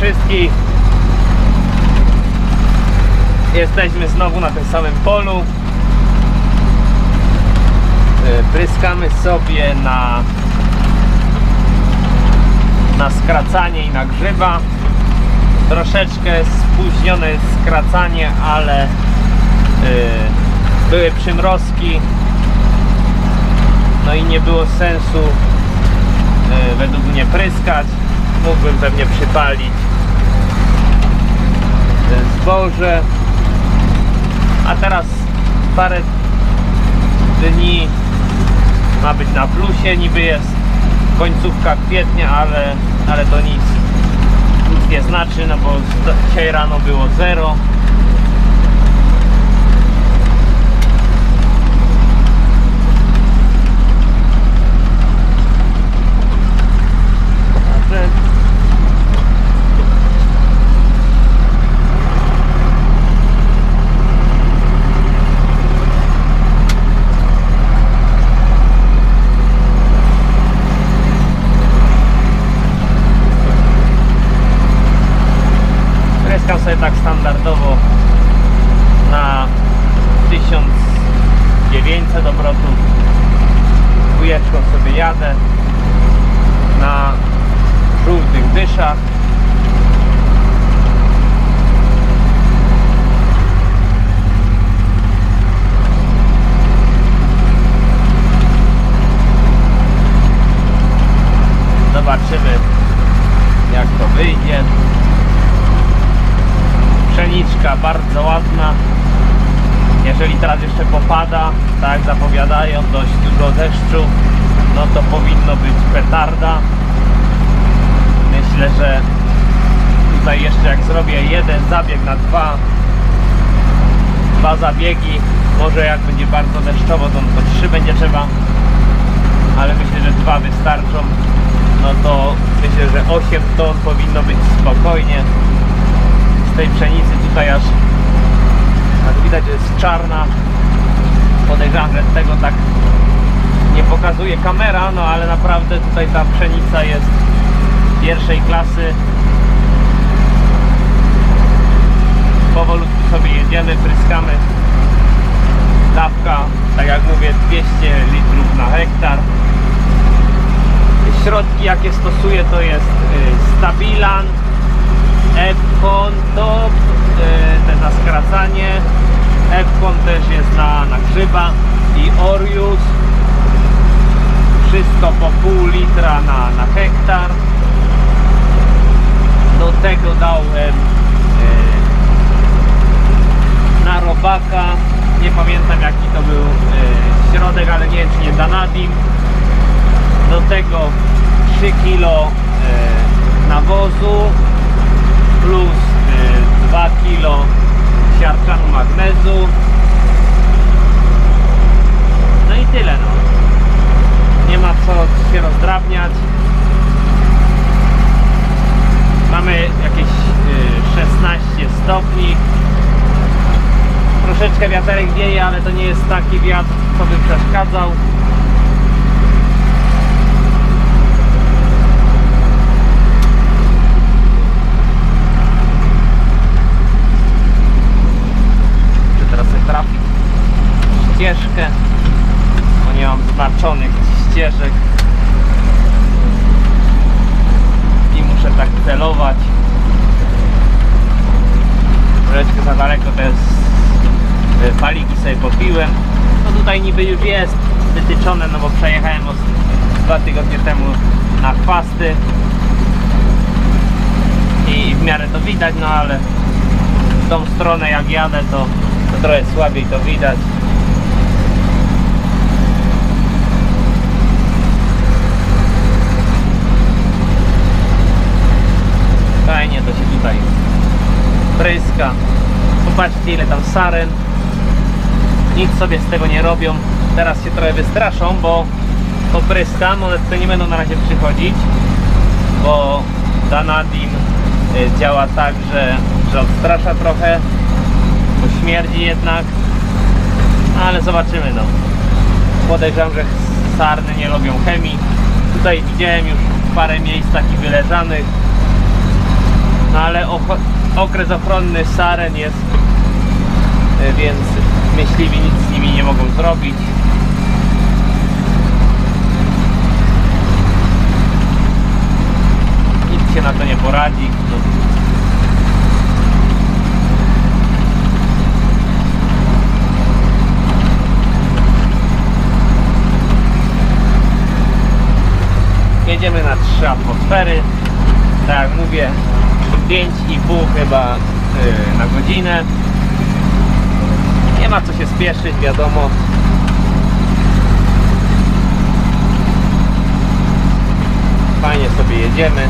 wszystkich. Jesteśmy znowu na tym samym polu. E, Pryskamy sobie na na skracanie i na grzyba. Troszeczkę spóźnione skracanie, ale y, były przymrozki. No i nie było sensu y, według mnie pryskać. Mógłbym pewnie przypalić zboże a teraz parę dni ma być na plusie niby jest końcówka kwietnia ale, ale to nic nic nie znaczy no bo dzisiaj rano było zero. Zobaczymy jak to wyjdzie. Pszeniczka bardzo ładna. Jeżeli teraz jeszcze popada, tak zapowiadają, dość dużo deszczu, no to powinno być petarda. Myślę, że tutaj jeszcze jak zrobię jeden zabieg na dwa, dwa zabiegi, może jak będzie bardzo deszczowo, to, to trzy będzie trzeba, ale myślę, że dwa wystarczą. No to myślę, że 8 ton powinno być spokojnie. Z tej pszenicy tutaj aż jak widać jest czarna. Podejrzewam, że tego tak nie pokazuje kamera no ale naprawdę tutaj ta pszenica jest pierwszej klasy powolutku sobie jedziemy, pryskamy dawka, tak jak mówię 200 litrów na hektar środki jakie stosuję to jest y, Stabilan Epcon Top, y, ten na skracanie. Epcon też jest na, na grzyba i Orius. Wszystko po pół litra na, na hektar. Do tego dałem y, na robaka. Nie pamiętam jaki to był środek, ale nie wiem czy nie Danadim. Do tego 3 kg y, nawozu plus y, 2 kg siarczanu magnezu no i tyle no nie ma co się rozdrabniać mamy jakieś y, 16 stopni troszeczkę wiaterek wieje, ale to nie jest taki wiatr, co by przeszkadzał Czy teraz sobie trafi ścieżkę bo nie mam znaczonych ścieżek i muszę tak celować troszeczkę za daleko to jest y, paliki sobie popiłem no tutaj niby już jest wytyczone no bo przejechałem os- dwa tygodnie temu na chwasty. I w miarę to widać no ale w tą stronę jak jadę to, to trochę słabiej to widać. Fajnie to się tutaj pryska. Popatrzcie ile tam saren. Nic sobie z tego nie robią teraz się trochę wystraszą bo popryskam one tutaj nie będą na razie przychodzić bo Danadim y, działa tak, że, że odstrasza trochę bo śmierdzi jednak ale zobaczymy no podejrzewam, że sarny nie lubią chemii tutaj widziałem już parę miejsc takich wyleżanych No ale okres ochronny saren jest, y, więc myśliwi nic z nimi nie mogą zrobić. Nikt się na to nie poradzi. Jedziemy na 3 atmosfery. Tak jak mówię, 5,5 chyba yy, na godzinę. Nie ma co się spieszyć, wiadomo. Fajnie sobie jedziemy.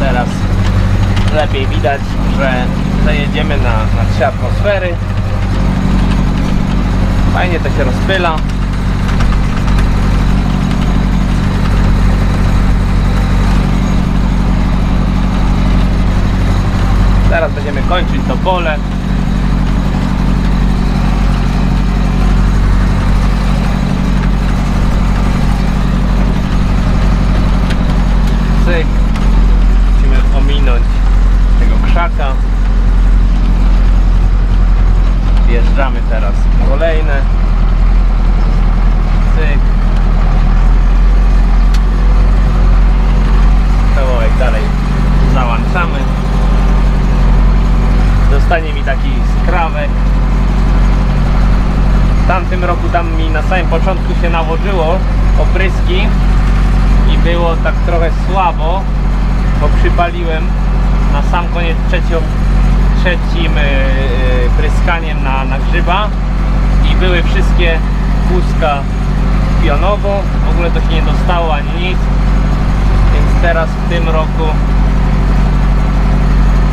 Teraz lepiej widać, że zajedziemy na, na trzy atmosfery. Fajnie to się rozpyla. Teraz będziemy kończyć to pole. Wjeżdżamy teraz kolejne. Cyk. Kawałek dalej załączamy. Zostanie mi taki skrawek. W tamtym roku tam mi na samym początku się nałożyło opryski i było tak trochę słabo, bo przypaliłem na sam koniec trzecią, trzecim yy, pryskaniem na, na grzyba. I były wszystkie kózka pionowo, w ogóle to się nie dostało ani nic, więc teraz w tym roku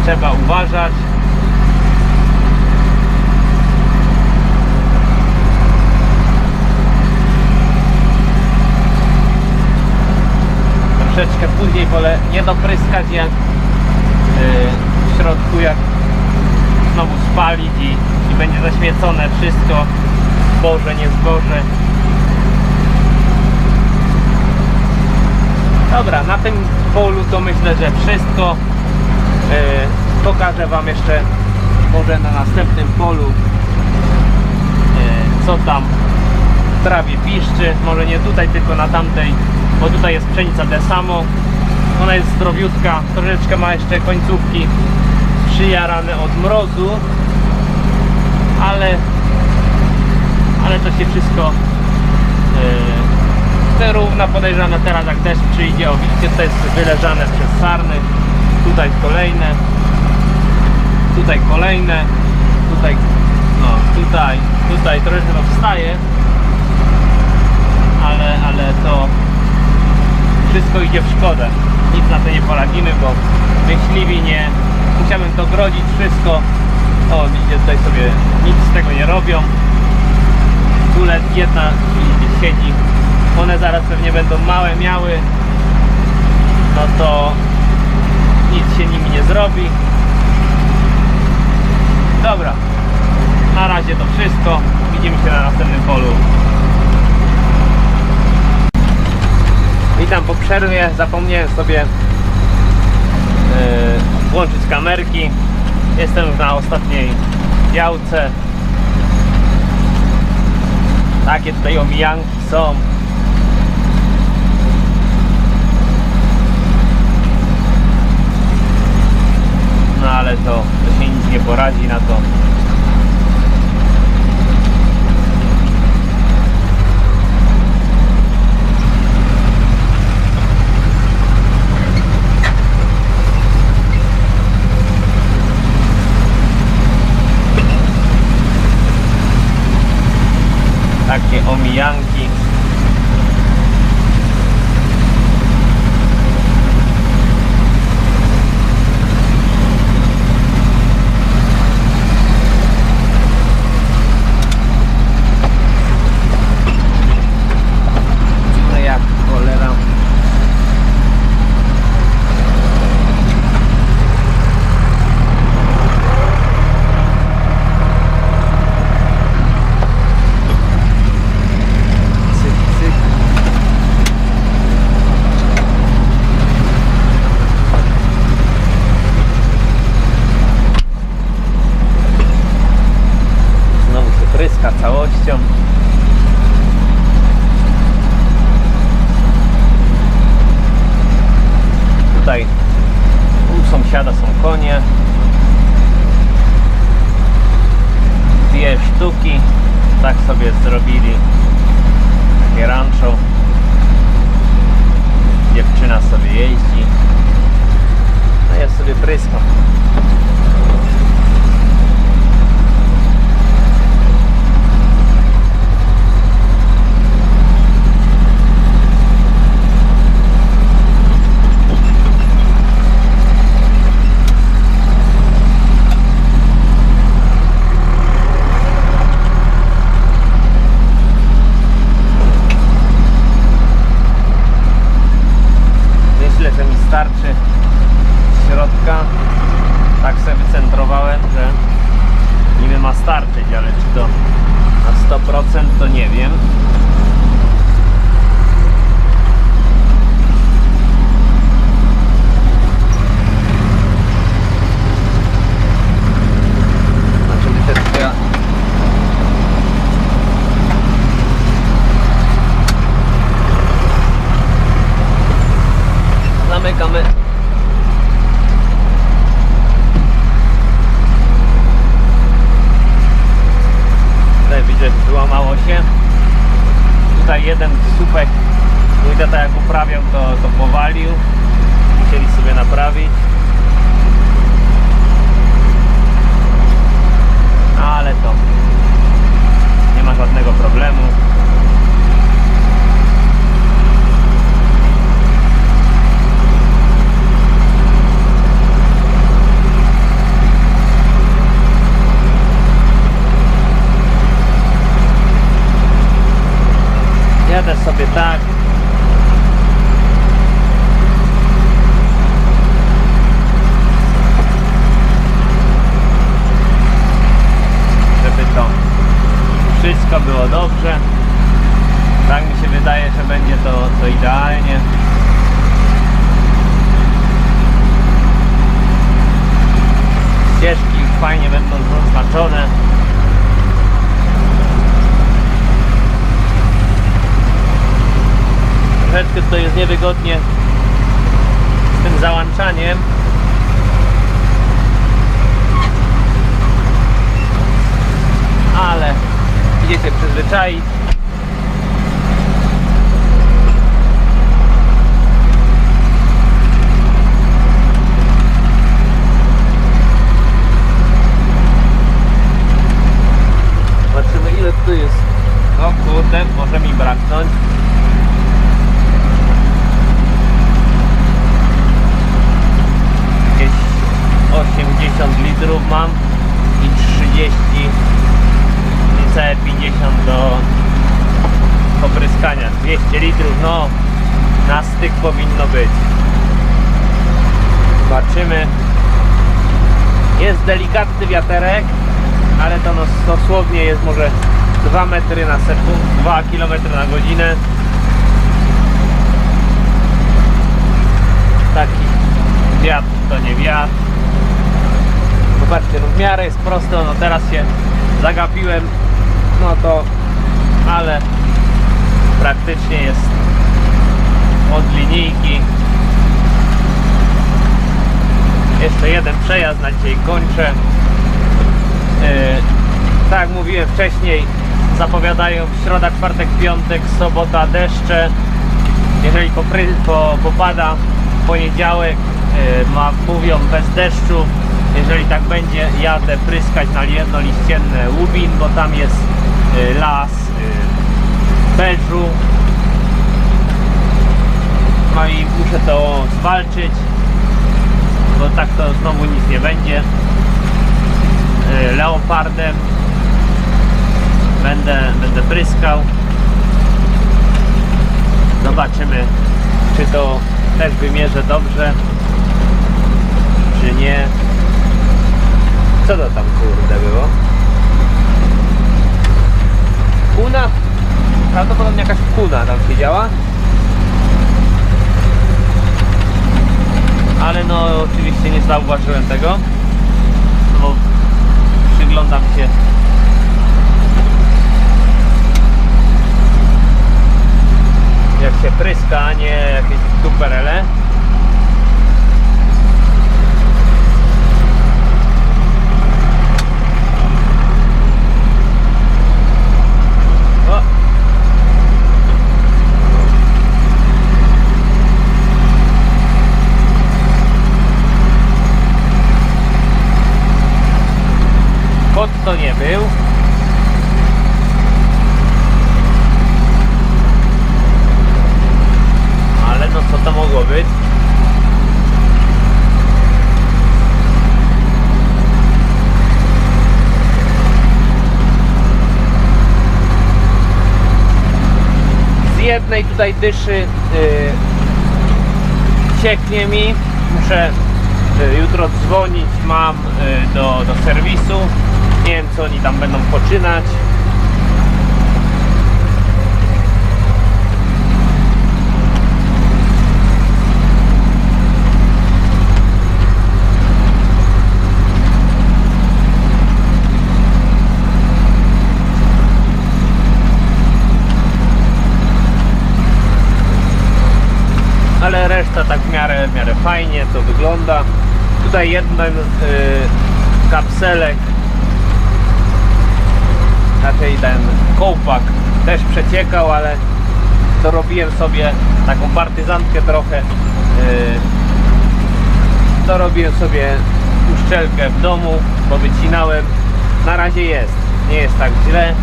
trzeba uważać. troszeczkę później wolę nie dopryskać jak w środku jak znowu spalić i, i będzie zaświecone wszystko. Zboże, nie zboże. Dobra, na tym polu to myślę, że wszystko. Yy, pokażę wam jeszcze może na następnym polu yy, co tam w trawie piszczy, może nie tutaj, tylko na tamtej, bo tutaj jest pszenica de samo. Ona jest zdrowiutka, troszeczkę ma jeszcze końcówki przyjarane od mrozu, ale ale to się wszystko yy, wyrówna, podejrzane teraz jak deszcz przyjdzie, o widzicie to jest wyleżane przez sarny, tutaj kolejne, tutaj kolejne, tutaj, no tutaj, tutaj troszeczkę to wstaje, ale, ale to wszystko idzie w szkodę. Na to nie poradzimy, bo myśliwi nie. Musiałem to grodzić wszystko. O, widzicie, tutaj sobie nic z tego nie robią. Tule jedna siedzi. One zaraz pewnie będą małe miały. No to nic się nimi nie zrobi. Dobra. Na razie to wszystko. Widzimy się na następnym polu. Witam po przerwie. Zapomniałem sobie yy, włączyć kamerki. Jestem na ostatniej działce. Takie tutaj omijanki są. No ale to, to się nic nie poradzi na to. Zamykamy Tutaj widzę, że wyłamało się. Tutaj jeden słupek, mój tata jak uprawiał, to, to powalił. Musieli sobie naprawić. Ale to nie ma żadnego problemu. Jadę sobie tak. Żeby to wszystko było dobrze. Tak mi się wydaje, że będzie to, to idealnie. Ścieżki fajnie będą zaznaczone. Troszeczkę to jest niewygodnie z tym załączaniem. Ale idzie się przyzwyczaić. Zobaczymy ile tu jest. O kurde, może mi braknąć. Jakieś 80 litrów mam i 30 niecałe 50 do popryskania 200 litrów no styk powinno być. Zobaczymy. Jest delikatny wiaterek ale to dosłownie jest może 2 metry na sekundę 2 km na godzinę. Taki wiatr to nie wiatr. Zobaczcie, no w miarę jest prosto, no teraz się zagapiłem, no to, ale praktycznie jest od linijki. Jeszcze jeden przejazd na dzisiaj kończę. Yy, tak jak mówiłem wcześniej, zapowiadają środa, czwartek, piątek, sobota deszcze. Jeżeli popry, po, popada poniedziałek, yy, ma, mówią bez deszczu. Jeżeli tak będzie, jadę pryskać na jednoliścienne Łubin, bo tam jest yy, las beżu. I muszę to zwalczyć, bo tak to znowu nic nie będzie. Yy, Leopardem będę, będę pryskał. Zobaczymy, czy to też wymierzę dobrze, czy nie. Co to tam kurde było? Kuna? Prawdopodobnie jakaś kuna tam siedziała. Ale no oczywiście nie zauważyłem tego, bo przyglądam się jak się pryska, a nie jakieś duperele. Jednej tutaj dyszy yy, cieknie mi. Muszę y, jutro dzwonić, mam y, do, do serwisu. Nie wiem co oni tam będą poczynać. ale reszta tak w miarę, w miarę fajnie to wygląda. Tutaj jeden y, kapselek, raczej ten kołpak też przeciekał, ale dorobiłem sobie taką partyzantkę trochę. Y, dorobiłem sobie uszczelkę w domu, bo wycinałem. Na razie jest, nie jest tak źle,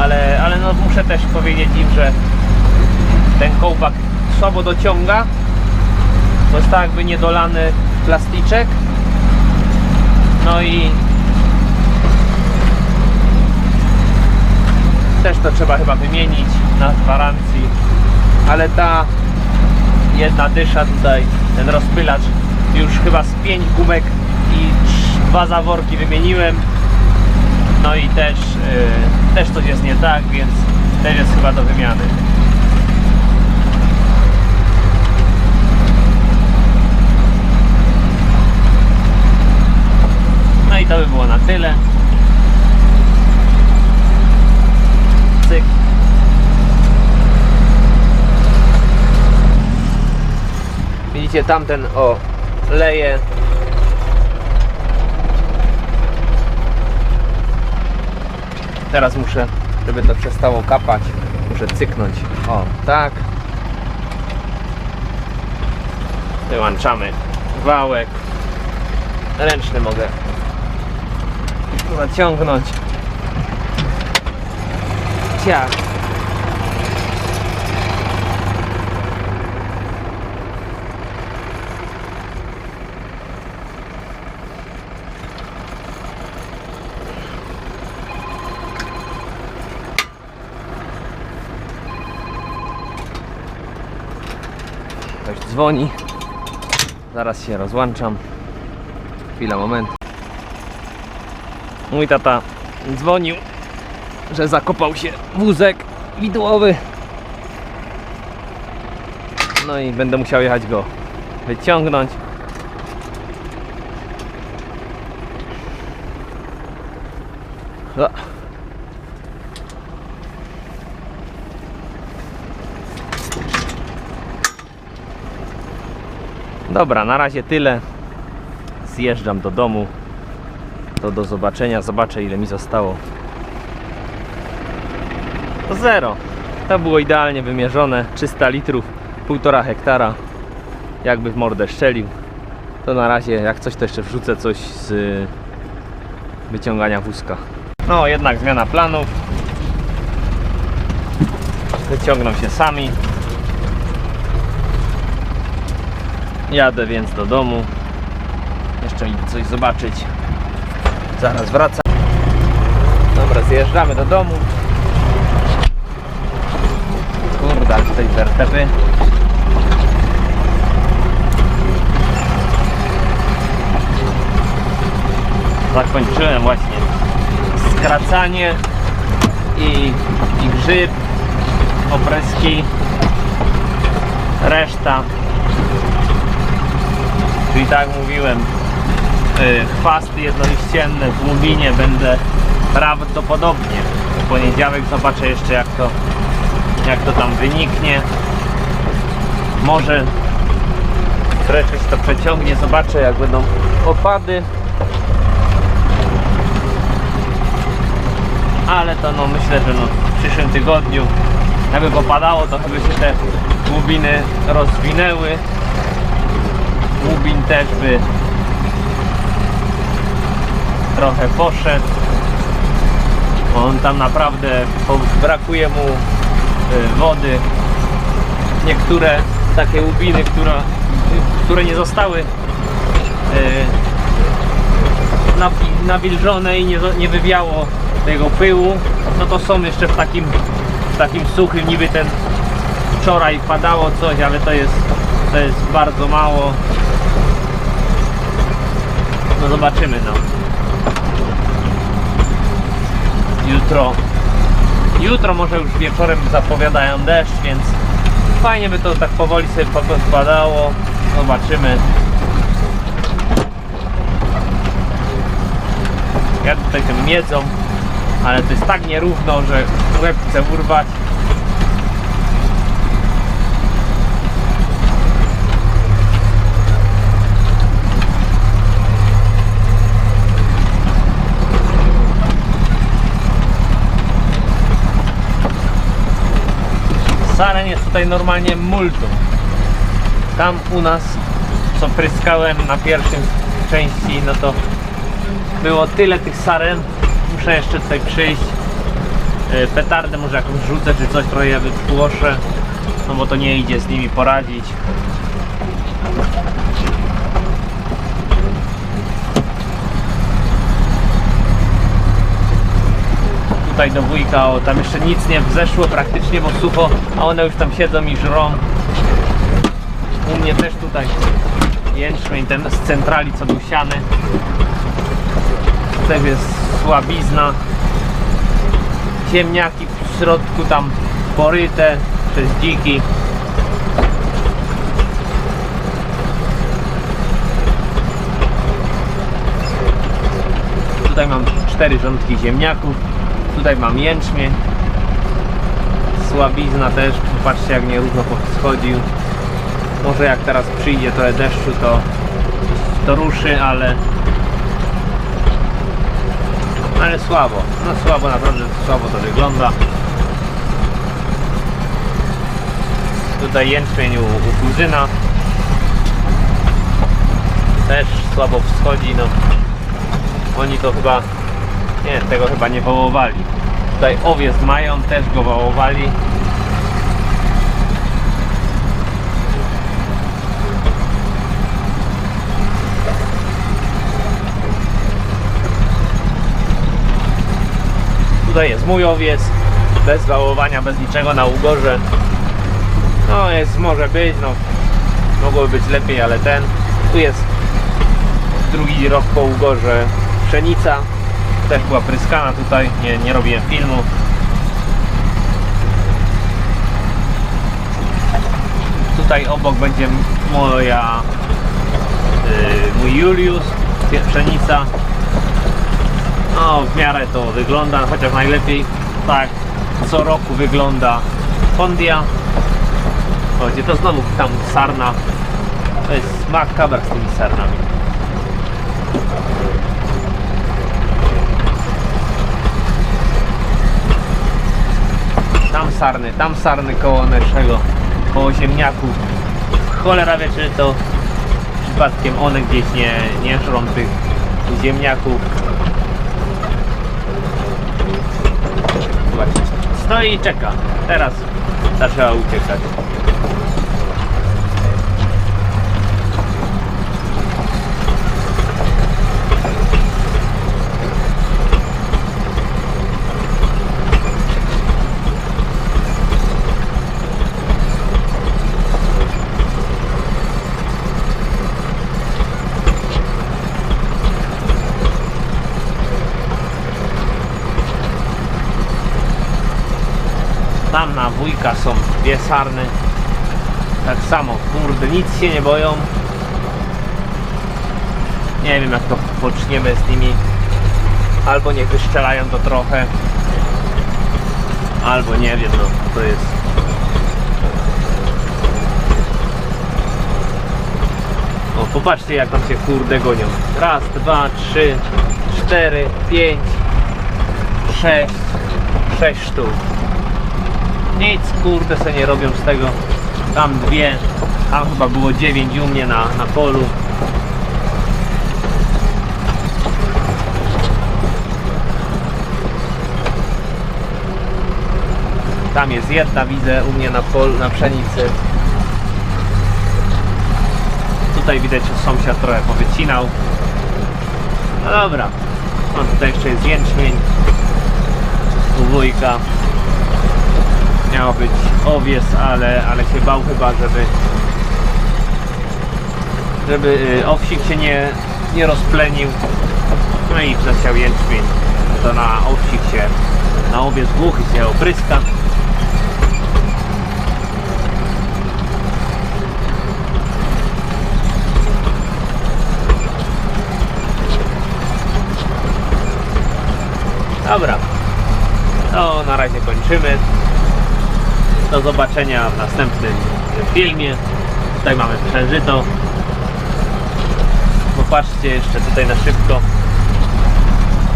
ale, ale no muszę też powiedzieć im, że ten kołpak słabo dociąga. To jest tak jakby niedolany plasticzek. No i też to trzeba chyba wymienić na gwarancji. Ale ta jedna dysza tutaj, ten rozpylacz już chyba z pięć gumek i dwa zaworki wymieniłem. No i też, yy, też coś jest nie tak, więc też jest chyba do wymiany. No i to by było na tyle. Cyk. Widzicie tamten o leje. Teraz muszę, żeby to przestało kapać, muszę cyknąć. O, tak. Wyłączamy wałek. Ręczny mogę zaciągnąć. Ciach. Ktoś dzwoni. Zaraz się rozłączam. Chwila, moment. Mój tata dzwonił, że zakopał się wózek widłowy. No i będę musiał jechać go wyciągnąć. Dobra, na razie tyle. Zjeżdżam do domu. To do zobaczenia. Zobaczę ile mi zostało. Zero. To było idealnie wymierzone. 300 litrów, 1,5 hektara. Jakby w mordę szczelił. To na razie jak coś to jeszcze wrzucę coś z y, wyciągania wózka. No jednak zmiana planów. Wyciągną się sami. Jadę więc do domu. Jeszcze coś zobaczyć. Zaraz wracam. Dobra, zjeżdżamy do domu. Kurde, ale tutaj wertepy. Zakończyłem właśnie skracanie i, i grzyb, opryski, reszta. Czyli tak mówiłem, y, chwasty jednoliścienne w Lubinie będę prawdopodobnie w poniedziałek. Zobaczę jeszcze jak to jak to tam wyniknie. Może się to przeciągnie. Zobaczę jak będą opady. Ale to no myślę, że no w przyszłym tygodniu jakby popadało to chyba się te łubiny rozwinęły. Łubin też by trochę poszedł. On tam naprawdę brakuje mu y, wody. Niektóre takie łubiny, które, które nie zostały y, nawi- nawilżone i nie, nie wywiało tego pyłu, no to są jeszcze w takim takim suchym, niby ten wczoraj padało coś, ale to jest, to jest bardzo mało. No zobaczymy no. Jutro. Jutro może już wieczorem zapowiadają deszcz, więc fajnie by to tak powoli sobie pa- padało. Zobaczymy. Ja tutaj tym miedzą, ale to jest tak nierówno, że łeb chcę urwać. Saren jest tutaj normalnie multum. Tam u nas, co pryskałem na pierwszym części, no to było tyle tych saren. Muszę jeszcze tutaj przyjść. Yy, Petardę może jakąś rzucę czy coś, trochę je wytłoszę. No bo to nie idzie z nimi poradzić. Tutaj do wujka, o, tam jeszcze nic nie wzeszło praktycznie, bo sucho, a one już tam siedzą i żrą. U mnie też tutaj jęczmień ten z centrali co był siany. Też jest słabizna. Ziemniaki w środku tam poryte przez dziki. Tutaj mam cztery rządki ziemniaków. Tutaj mam jęczmień. Słabizna też. Patrzcie jak nierówno schodził. Może jak teraz przyjdzie trochę deszczu, to, to ruszy, ale ale słabo. No słabo, naprawdę słabo to wygląda. Tutaj jęczmień u, u kuzyna. Też słabo wschodzi, no. Oni to chyba, nie, tego chyba nie wołowali. Tutaj owiec mają, też go wołowali. Tutaj jest mój owiec, bez wałowania, bez niczego na ugorze. No jest, może być, no mogłoby być lepiej, ale ten. Tu jest drugi rok po ugorze pszenica. Też była pryskana tutaj, nie, nie robiłem filmu. Tutaj obok będzie moja, yy, mój Julius, pszenica. No, w miarę to wygląda, chociaż najlepiej tak co roku wygląda Fondia. Gdzie to znowu tam sarna. To jest makaber z tymi sarnami. Sarny, tam sarny koło naszego, koło ziemniaków. Cholera wie, czy to przypadkiem one gdzieś nie, nie żrą tych ziemniaków. Zobaczcie, stoi i czeka. Teraz zaczęła uciekać. Wujka są dwie sarny. Tak samo, kurde, nic się nie boją. Nie wiem jak to poczniemy z nimi. Albo niech wyszczelają to trochę. Albo nie wiem, no to jest. O, popatrzcie jak tam się kurde gonią. Raz, dwa, trzy, cztery, pięć, sześć, sześć sztuk nic kurde se nie robią z tego. Tam dwie tam chyba było dziewięć u mnie na, na polu. Tam jest jedna widzę u mnie na polu na pszenicy. Tutaj widać że sąsiad trochę powycinał. No dobra. No tutaj jeszcze jest jęczmień. U wujka miał być owies, ale, ale się bał chyba, żeby żeby y, owsik się nie, nie rozplenił. No i zasiał jęczmień. To na owsik się, na owiec głuchy się opryska. Dobra, to na razie kończymy. Do zobaczenia w następnym filmie. Tutaj mamy przeżyto. Popatrzcie jeszcze tutaj na szybko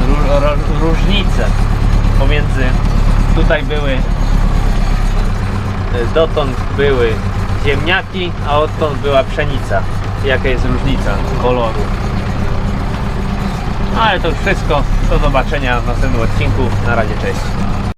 ró- ró- różnice pomiędzy tutaj były dotąd były ziemniaki, a odtąd była pszenica. Jaka jest różnica koloru. Ale to już wszystko. Do zobaczenia w następnym odcinku. Na razie, cześć.